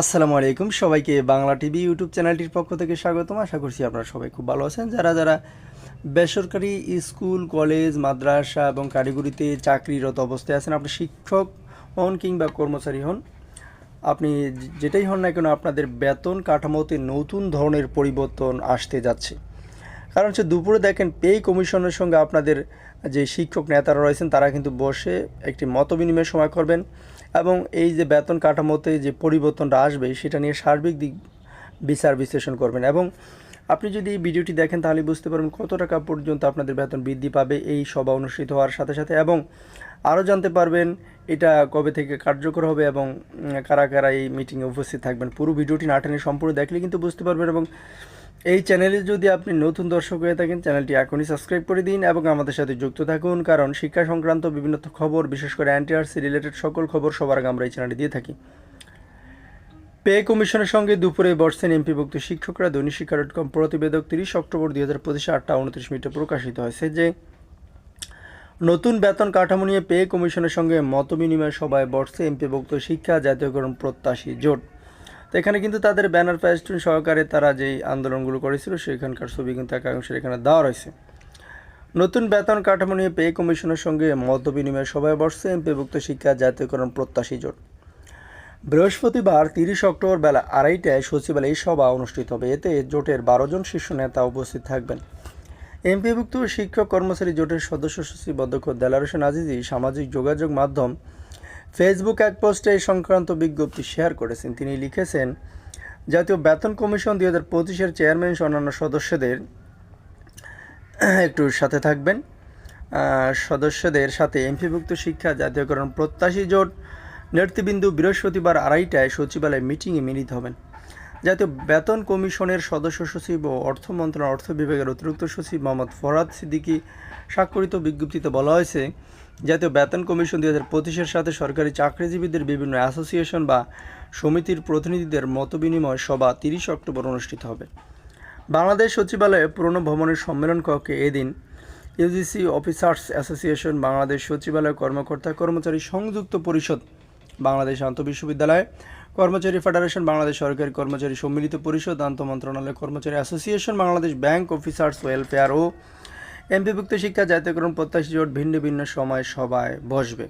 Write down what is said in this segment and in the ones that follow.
আসসালামু আলাইকুম। সবাইকে বাংলা টিভি ইউটিউব চ্যানেলটির পক্ষ থেকে স্বাগতম। আশা করছি আপনারা সবাই খুব ভালো আছেন। যারা যারা বেসরকারি স্কুল, কলেজ, মাদ্রাসা এবং কারিগরিতে চাকরিরত অবস্থায় আছেন, আপনি শিক্ষক হন কিংবা কর্মচারী হন, আপনি যেটাই হন না কেন, আপনাদের বেতন কাঠামোতে নতুন ধরনের পরিবর্তন আসতে যাচ্ছে। কারণ হচ্ছে দুপুরে দেখেন, পে কমিশনের সঙ্গে আপনাদের যে শিক্ষক নেতারা রয়েছেন, তারা কিন্তু বসে একটি মত বিনিময় সময় করবেন। এবং এই যে বেতন কাঠামোতে যে পরিবর্তনটা আসবে, সেটা নিয়ে সার্বিক দিক বিচার বিশ্লেষণ করবেন। এবং আপনি যদি এই ভিডিওটি দেখেন, তাহলে বুঝতে পারবেন কত টাকা পর্যন্ত আপনাদের বেতন বৃদ্ধি পাবে এই সভা অনুষ্ঠিত হওয়ার সাথে সাথে। এবং আরও জানতে পারবেন এটা কবে থেকে কার্যকর হবে এবং কারা কারা এই মিটিংয়ে উপস্থিত থাকবেন। পুরো ভিডিওটি না টেনে সম্পূর্ণ দেখলে কিন্তু বুঝতে পারবেন এবং এই চ্যানেলে যদি আপনি নতুন দর্শক হয়ে থাকেন চ্যানেলটি এখনই সাবস্ক্রাইব করে দিন এবং আমাদের সাথে যুক্ত থাকুন, কারণ শিক্ষা সংক্রান্ত বিভিন্ন খবর, বিশেষ করে অ্যান্টিআরসি রিলেটেড সকল খবর সবার আগে আমরা এই চ্যানেলে দিয়ে থাকি। পে কমিশনের সঙ্গে দুপুরে বসছেন এমপিভুক্ত শিক্ষকরা। দৈনিক শিক্ষা ডট কম প্রতিবেদক তিরিশ অক্টোবর দুই হাজার পঁচিশে আটটা উনত্রিশ মিনিটে প্রকাশিত হয়েছে যে, নতুন বেতন কাঠামো নিয়ে পে কমিশনের সঙ্গে মতবিনিময় সভায় বসছে এমপিভুক্ত শিক্ষা জাতীয়করণ প্রত্যাশী জোট। তো এখানে কিন্তু তাদের ব্যানার প্যাস্টুন সহকারে তারা যেই আন্দোলনগুলো করেছিল, সেখানকার ছবি কিন্তু একাংশের এখানে দেওয়া রয়েছে। নতুন বেতন কাঠামো নিয়ে পে কমিশনের সঙ্গে মতবিনিময় সভায় বসছে এমপিভুক্ত শিক্ষা জাতীয়করণ প্রত্যাশী জোট। বৃহস্পতিবার তিরিশ অক্টোবর বেলা আড়াইটায় সচিবালয়ে সভা অনুষ্ঠিত হবে। এতে জোটের বারো জন শীর্ষ নেতা উপস্থিত থাকবেন। এমপিভুক্ত শিক্ষক কর্মচারী জোটের সদস্য সচিব অধ্যক্ষ দেলার হোসেন আজিজি সামাজিক যোগাযোগ মাধ্যম ফেসবুক এক পোস্টে এই সংক্রান্ত বিজ্ঞপ্তি শেয়ার করেছেন। তিনি লিখেছেন, জাতীয় বেতন কমিশন দুই হাজার পঁচিশের চেয়ারম্যান অন্যান্য সদস্যদের একটু সাথে থাকবেন। সদস্যদের সাথে এমপিভুক্ত শিক্ষা, জাতীয়করণ প্রত্যাশী জোট, নেতৃবৃন্দ বৃহস্পতিবার আড়াইটায় সচিবালয় মিটিংয়ে মিলিত হবেন। জাতীয় বেতন কমিশনের সদস্য সচিব ও অর্থ মন্ত্রণালয় অর্থ বিভাগের অতিরিক্ত সচিব মোহাম্মদ ফরাদ সিদ্দিকী স্বাক্ষরিত বিজ্ঞপ্তিতে বলা হয়েছে জাতীয় বেতন কমিশন দুই হাজার পঁচিশের সাথে সরকারি চাকরিজীবীদের বিভিন্ন অ্যাসোসিয়েশন বা সমিতির প্রতিনিধিদের মতবিনিময় সভা তিরিশ অক্টোবর অনুষ্ঠিত হবে। বাংলাদেশ সচিবালয়ে পুরনো ভবনের সম্মেলন কক্ষে এদিন ইউজিসি অফিসার্স অ্যাসোসিয়েশন, বাংলাদেশ সচিবালয় কর্মকর্তা কর্মচারী সংযুক্ত পরিষদ, বাংলাদেশ আন্তঃবিশ্ববিদ্যালয় কর্মচারী ফেডারেশন, বাংলাদেশ সরকারি কর্মচারী সম্মিলিত পরিষদ আন্তঃ মন্ত্রণালয় কর্মচারী association, Bangladesh bank officers welfare ও এমপিভুক্ত শিক্ষা জাতীয়করণ প্রত্যাশী জোট ভিন্ন ভিন্ন সময় সভায় বসবে।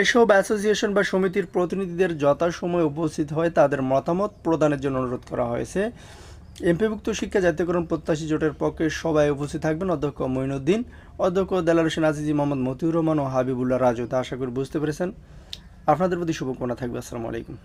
এসব অ্যাসোসিয়েশন বা সমিতির প্রতিনিধিদের যথাসময়ে উপস্থিত হয়ে তাদের মতামত প্রদানের জন্য অনুরোধ করা হয়েছে। এমপিভুক্ত শিক্ষা জাতীয়করণ প্রত্যাশী জোটের পক্ষে সবাই উপস্থিত থাকবেন অধ্যক্ষ মঈনুদ্দিন, অধ্যক্ষ দেলার হোসেন আজিজি, মোহাম্মদ মতিউর রহমান ও হাবিবুল্লাহ রাজু। তা আশা করি বুঝতে পেরেছেন। আপনাদের প্রতি শুভকামনা থাকবে। আসসালামু আলাইকুম।